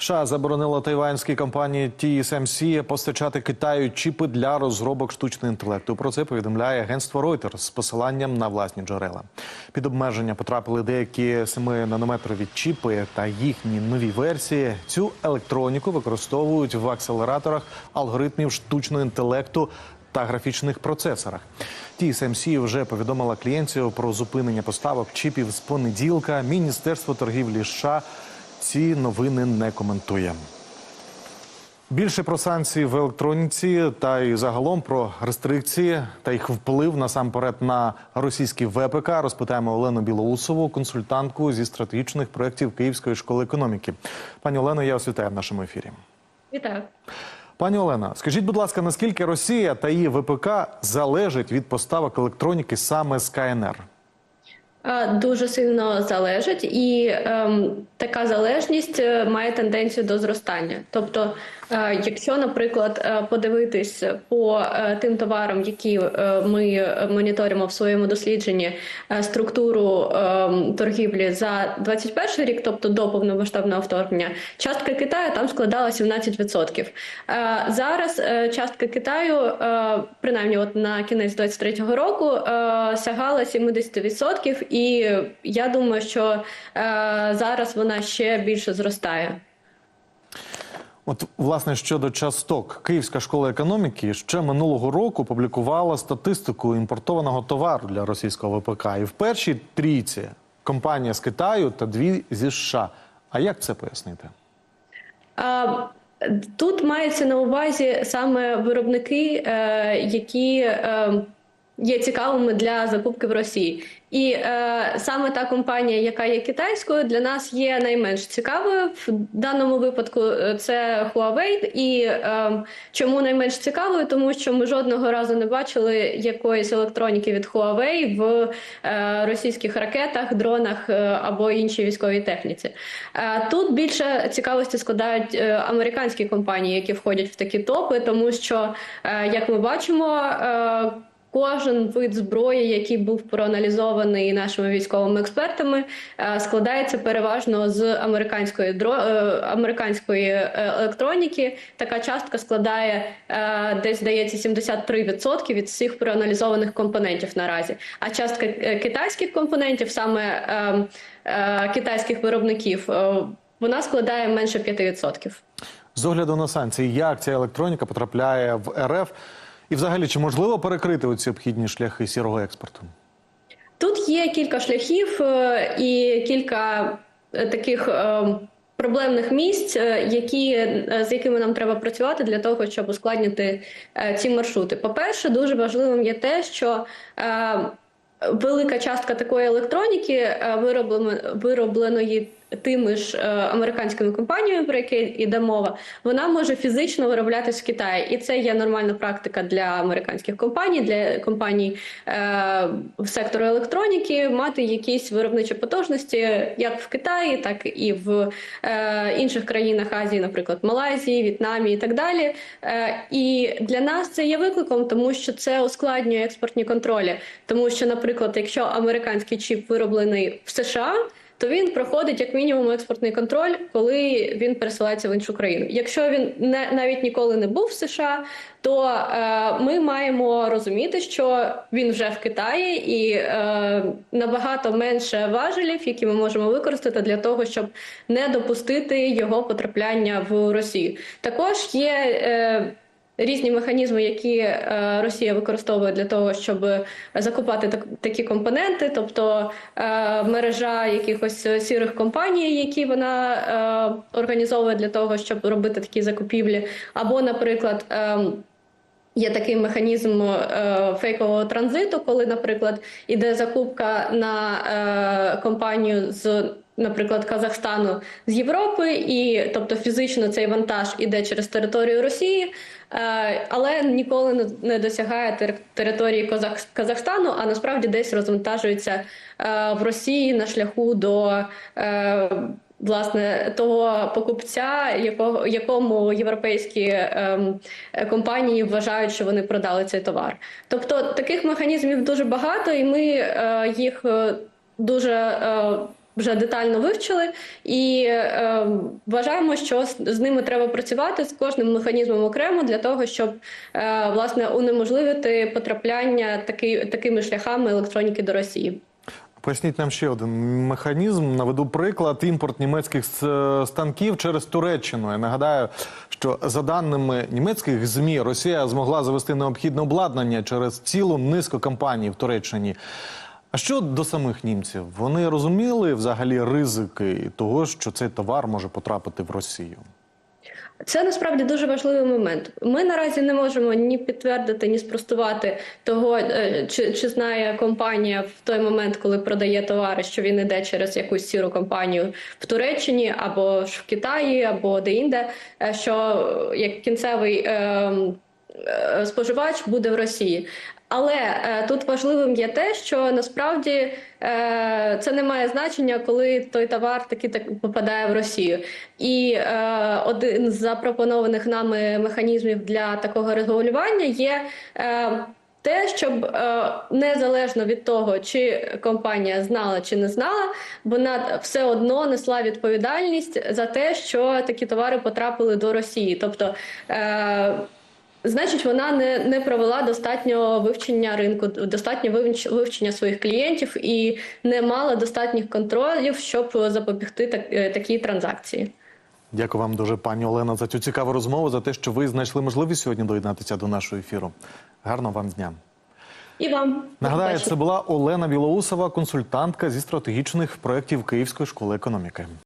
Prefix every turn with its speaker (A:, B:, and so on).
A: США заборонила тайванській компанії TSMC постачати Китаю чіпи для розробок штучного інтелекту. Про це повідомляє агентство Reuters з посиланням на власні джерела. Під обмеження потрапили деякі 7-нанометрові чіпи та їхні нові версії. Цю електроніку використовують в акселераторах алгоритмів штучного інтелекту та графічних процесорах. TSMC вже повідомила клієнтів про зупинення поставок чіпів з понеділка. Міністерство торгівлі США ці новини не коментує. Більше про санкції в електроніці та й загалом про рестрикції та їх вплив насамперед на російський ВПК розпитаємо Олену Білоусову, консультантку зі стратегічних проєктів Київської школи економіки. Пані Олено, я вас вітаю в нашому ефірі.
B: Вітаю.
A: Пані Олена, скажіть, будь ласка, наскільки Росія та її ВПК залежать від поставок електроніки саме з КНР?
B: Дуже сильно залежить, і ем, така залежність е, має тенденцію до зростання. Тобто, якщо, наприклад, е, подивитись по е, тим товарам, які е, ми моніторимо в своєму дослідженні е, структуру ем, торгівлі за 21 рік, тобто до повномасштабного вторгнення, частка Китаю там складала 17%. Е, Зараз е, частка Китаю, е, принаймні, от на кінець 23-го року, е, сягала 70%, і я думаю, що е, зараз вона ще більше зростає.
A: От, власне, щодо часток, Київська школа економіки ще минулого року публікувала статистику імпортованого товару для російського ВПК. І в першій трійці компанія з Китаю та дві зі США. А як це пояснити?
B: А, Тут мається на увазі саме виробники, е, які е, є цікавими для закупки в Росії. І е, саме та компанія, яка є китайською, для нас є найменш цікавою. В даному випадку е, це Huawei. І е, чому найменш цікавою? Тому що ми жодного разу не бачили якоїсь електроніки від Huawei в е, російських ракетах, дронах е, або іншій військовій техніці. Е, тут більше цікавості складають е, американські компанії, які входять в такі топи, тому що, е, як ми бачимо, е, Кожен вид зброї, який був проаналізований нашими військовими експертами, е, складається переважно з американської дро... е, американської е, електроніки. Така частка складає десь здається 73% від всіх проаналізованих компонентів наразі. А частка китайських компонентів, саме китайських виробників, вона складає менше 5%.
A: З огляду на санкції, як ця електроніка потрапляє в РФ? І взагалі, чи можливо перекрити оці обхідні шляхи сірого експорту?
B: Тут є кілька шляхів е, і кілька е, таких е, проблемних місць, які, з якими нам треба працювати для того, щоб ускладнити ці маршрути. По-перше, дуже важливим є те, що велика частка такої електроніки, вироблено- виробленої тими ж е, американськими компаніями, про які йде мова, вона може фізично вироблятись в Китаї, і це є нормальна практика для американських компаній, для компаній е, сектору електроніки, мати якісь виробничі потужності як в Китаї, так і в е, інших країнах Азії, наприклад, Малайзії, В'єтнамі і так далі. Е, і для нас це є викликом, тому що це ускладнює експортні контролі. Тому що, наприклад, якщо американський чіп вироблений в США то він проходить як мінімум експортний контроль, коли він пересилається в іншу країну. Якщо він не навіть ніколи не був в США, то е, ми маємо розуміти, що він вже в Китаї і е, набагато менше важелів, які ми можемо використати для того, щоб не допустити його потрапляння в Росію. Також є. Е, Різні механізми, які е, Росія використовує для того, щоб закупати такі компоненти, тобто е, мережа якихось сірих компаній, які вона е, організовує для того, щоб робити такі закупівлі, або, наприклад, е, Є такий механізм е, фейкового транзиту, коли, наприклад, іде закупка на е, компанію з, наприклад, Казахстану з Європи, і тобто фізично цей вантаж іде через територію Росії, е, але ніколи не, досягає тер- території Казахстану, а насправді десь розвантажується е, в Росії на шляху до. Е, Власне, того покупця, якого якому європейські ем, е, компанії вважають, що вони продали цей товар. Тобто таких механізмів дуже багато, і ми е, їх е, дуже е, вже детально вивчили, і е, вважаємо, що з, ними треба працювати з кожним механізмом окремо для того, щоб е, власне унеможливити потрапляння таки, такими шляхами електроніки до Росії.
A: Поясніть нам ще один механізм. Наведу приклад імпорт німецьких станків через Туреччину. Я нагадаю, що за даними німецьких змі, Росія змогла завести необхідне обладнання через цілу низку компаній в Туреччині. А що до самих німців? Вони розуміли взагалі ризики того, що цей товар може потрапити в Росію?
B: Це насправді дуже важливий момент. Ми наразі не можемо ні підтвердити, ні спростувати того, е, чи, чи знає компанія в той момент, коли продає товари, що він іде через якусь сіру компанію в Туреччині або ж в Китаї, або де-інде, е, що е, як кінцевий е, е, споживач буде в Росії. Але е, тут важливим є те, що насправді е, це не має значення, коли той товар таки так попадає в Росію. І е, один з запропонованих нами механізмів для такого регулювання є. Е, те, щоб е, незалежно від того, чи компанія знала чи не знала, вона все одно несла відповідальність за те, що такі товари потрапили до Росії. Тобто, е, значить, вона не, не провела достатньо вивчення ринку, достатньо вивч- вивчення своїх клієнтів і не мала достатніх контролів, щоб запобігти так, е, такій транзакції.
A: Дякую вам дуже, пані Олена, за цю цікаву розмову, за те, що ви знайшли можливість сьогодні доєднатися до нашого ефіру. Гарного вам дня.
B: І вам
A: Нагадаю, це була Олена Білоусова, консультантка зі стратегічних проєктів Київської школи економіки.